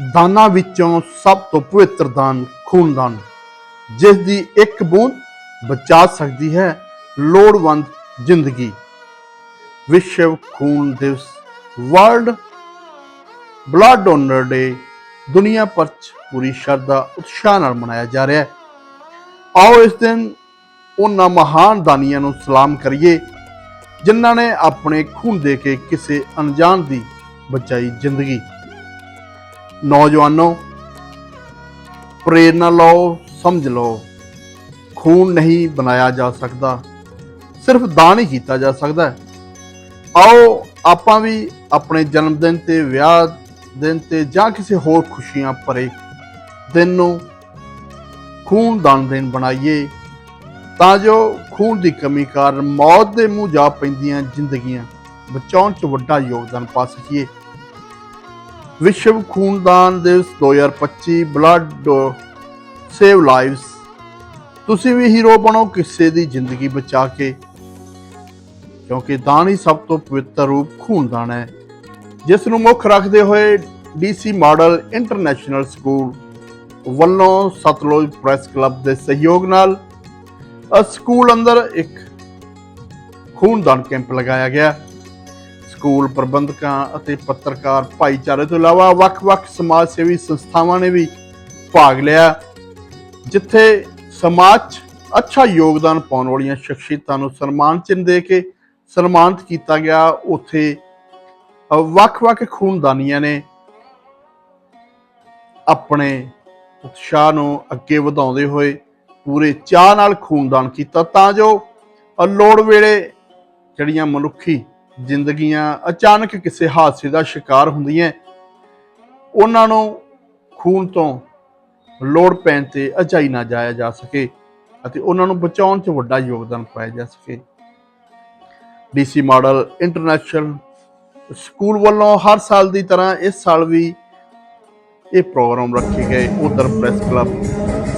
ਦਾਨਾਂ ਵਿੱਚੋਂ ਸਭ ਤੋਂ ਪਵਿੱਤਰ ਦਾਨ ਖੂਨਦਾਨ। ਜਿਸ ਦੀ ਇੱਕ ਬੂੰਦ ਬਚਾ ਸਕਦੀ ਹੈ, ਲੋੜਵੰਦ ਜ਼ਿੰਦਗੀ। ਵਿਸ਼ਵ ਖੂਨ ਦਿਵਸ, ਵਰਲਡ ਬਲੱਡ ਡੋਨਰ ਡੇ, ਦੁਨੀਆ ਭਰ 'ਚ ਪੂਰੀ ਸ਼ਰਧਾ, ਉਤਸ਼ਾਹ ਨਾਲ ਮਨਾਇਆ ਜਾ ਰਿਹਾ ਹੈ। ਆਓ ਇਸ ਦਿਨ ਉਹਨਾਂ ਮਹਾਨ ਦਾਨੀਆਂ ਨੂੰ ਸਲਾਮ ਕਰੀਏ, ਜਿਨ੍ਹਾਂ ਨੇ ਆਪਣੇ ਖੂਨ ਦੇ ਕੇ ਕਿਸੇ ਅਣਜਾਣ ਦੀ ਬਚਾਈ ਜ਼ਿੰਦਗੀ। ਨੌਜਵਾਨੋ, ਪ੍ਰੇਰਨਾ ਲਓ, ਸਮਝ ਲਓ। ਖੂਨ ਨਹੀਂ ਬਣਾਇਆ ਜਾ ਸਕਦਾ, ਸਿਰਫ ਦਾਨ ਹੀ ਕੀਤਾ ਜਾ ਸਕਦਾ ਹੈ। ਆਓ, ਆਪਾਂ ਵੀ ਆਪਣੇ ਜਨਮ ਦਿਨ ਤੇ, ਵਿਆਹ ਦਿਨ ਤੇ ਜਾਂ ਕਿਸੇ ਹੋਰ ਖੁਸ਼ੀਆਂ ਭਰੇ ਦਿਨ ਨੂੰ ਖੂਨ ਦਾਨ ਦਿਨ ਬਣਾਈਏ, ਤਾਂ ਜੋ ਖੂਨ ਦੀ ਕਮੀ ਕਾਰਨ ਮੌਤ ਦੇ ਮੂੰਹ ਜਾ ਪੈਂਦੀਆਂ ਜ਼ਿੰਦਗੀਆਂ ਬਚਾਉਣ 'ਚ ਵੱਡਾ ਯੋਗਦਾਨ ਪਾ ਸਕੀਏ। ਵਿਸ਼ਵ ਖੂਨਦਾਨ ਦਿਵਸ 2025 ਬਲੱਡ ਸੇਵ ਲਾਈਵਸ ਤੁਸੀਂ ਵੀ ਹੀਰੋ ਬਣੋ, ਕਿਸੇ ਦੀ ਜ਼ਿੰਦਗੀ ਬਚਾ ਕੇ। ਕਿਉਂਕਿ ਦਾਨ ਹੀ ਸਭ ਤੋਂ ਪਵਿੱਤਰ ਰੂਪ ਖੂਨਦਾਨ ਹੈ। ਜਿਸ ਨੂੰ ਮੁੱਖ ਰੱਖਦੇ ਹੋਏ ਡੀਸੀ ਮਾਡਲ ਇੰਟਰਨੈਸ਼ਨਲ ਸਕੂਲ ਵੱਲੋਂ ਸਤਲੁਜ ਪ੍ਰੈਸ ਕਲੱਬ ਦੇ ਸਹਿਯੋਗ ਨਾਲ ਸਕੂਲ ਅੰਦਰ ਇੱਕ ਖੂਨਦਾਨ ਕੈਂਪ ਲਗਾਇਆ ਗਿਆ। ਸਕੂਲ, ਪ੍ਰਬੰਧਕਾਂ ਅਤੇ ਪੱਤਰਕਾਰ ਭਾਈਚਾਰੇ ਤੋਂ ਇਲਾਵਾ ਵੱਖ-ਵੱਖ ਸਮਾਜ ਸੇਵੀ ਸੰਸਥਾਵਾਂ ਨੇ ਵੀ ਭਾਗ ਲਿਆ, ਜਿੱਥੇ ਸਮਾਜ 'ਚ ਅੱਛਾ ਯੋਗਦਾਨ ਪਾਉਣ ਵਾਲੀਆਂ ਸ਼ਖਸੀਅਤਾਂ ਨੂੰ ਸਨਮਾਨ ਚਿੰਨ੍ਹ ਦੇ ਕੇ ਸਨਮਾਨਿਤ ਕੀਤਾ ਗਿਆ। ਉੱਥੇ ਵੱਖ-ਵੱਖ ਖੂਨਦਾਨੀਆਂ ਨੇ ਆਪਣੇ ਉਤਸ਼ਾਹ ਨੂੰ ਅੱਗੇ ਵਧਾਉਂਦੇ ਹੋਏ ਪੂਰੇ ਚਾਹ ਨਾਲ ਖੂਨਦਾਨ ਕੀਤਾ। ਤਾਂ ਜੋ ਲੋੜ ਵੇਲੇ ਜਿਹੜੀਆਂ ਮਨੁੱਖੀ ਜ਼ਿੰਦਗੀਆਂ ਅਚਾਨਕ ਕਿਸੇ ਹਾਦਸੇ ਦਾ ਸ਼ਿਕਾਰ ਹੁੰਦੀਆਂ ਉਹਨਾਂ ਨੂੰ ਖੂਨ ਤੋਂ ਲੋੜ ਪੈਣ ਤੇ ਅਜਾਈ ਨਾ ਜਾਇਆ ਜਾ ਸਕੇ ਅਤੇ ਉਹਨਾਂ ਨੂੰ ਬਚਾਉਣ 'ਚ ਵੱਡਾ ਯੋਗਦਾਨ ਪਾਇਆ ਜਾ ਸਕੇ। ਡੀਸੀ ਮਾਡਲ ਇੰਟਰਨੈਸ਼ਨਲ ਸਕੂਲ ਵੱਲੋਂ ਹਰ ਸਾਲ ਦੀ ਤਰ੍ਹਾਂ ਇਸ ਸਾਲ ਵੀ ਇਹ ਪ੍ਰੋਗਰਾਮ ਰੱਖੇ ਗਏ। ਉਧਰ ਪ੍ਰੈਸ ਕਲੱਬ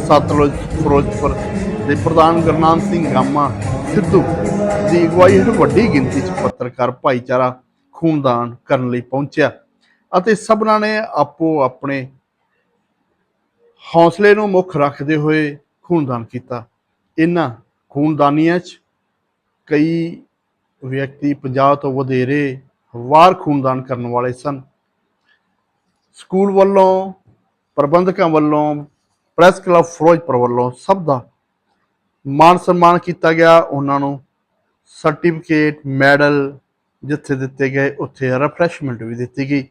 ਸਤਲੁਜ, ਫਿਰੋਜ਼ਪੁਰ ਦੇ ਪ੍ਰਧਾਨ ਗੁਰਨਾਮ ਸਿੰਘ ਗਾਮਾ, ਸਿੱਧੂ ਦੀ ਅਗਵਾਈ ਹੇਠ ਵੱਡੀ ਗਿਣਤੀ 'ਚ ਪੱਤਰਕਾਰ ਭਾਈਚਾਰਾ ਖੂਨਦਾਨ ਕਰਨ ਲਈ ਪਹੁੰਚਿਆ ਅਤੇ ਸਭਨਾਂ ਨੇ ਆਪੋ ਆਪਣੇ ਹੌਸਲੇ ਨੂੰ ਮੁੱਖ ਰੱਖਦੇ ਹੋਏ ਖੂਨਦਾਨ ਕੀਤਾ। ਇਹਨਾਂ ਖੂਨਦਾਨੀਆਂ 'ਚ ਕਈ ਵਿਅਕਤੀ 50 ਤੋਂ ਵਧੇਰੇ ਵਾਰ ਖੂਨਦਾਨ ਕਰਨ ਵਾਲੇ ਸਨ। ਸਕੂਲ ਵੱਲੋਂ, ਪ੍ਰਬੰਧਕਾਂ ਵੱਲੋਂ, ਪ੍ਰੈਸ ਕਲੱਬ ਫਿਰੋਜ਼ਪੁਰ ਵੱਲੋਂ ਸਭ ਦਾ ਮਾਨ ਸਨਮਾਨ ਕੀਤਾ ਗਿਆ। ਉਹਨਾਂ ਨੂੰ ਸਰਟੀਫਿਕੇਟ ਮੈਡਲ ਜਿੱਥੇ ਦਿੱਤੇ ਗਏ ਉੱਥੇ ਰਿਫਰੈਸ਼ਮੈਂਟ ਵੀ ਦਿੱਤੀ ਗਈ।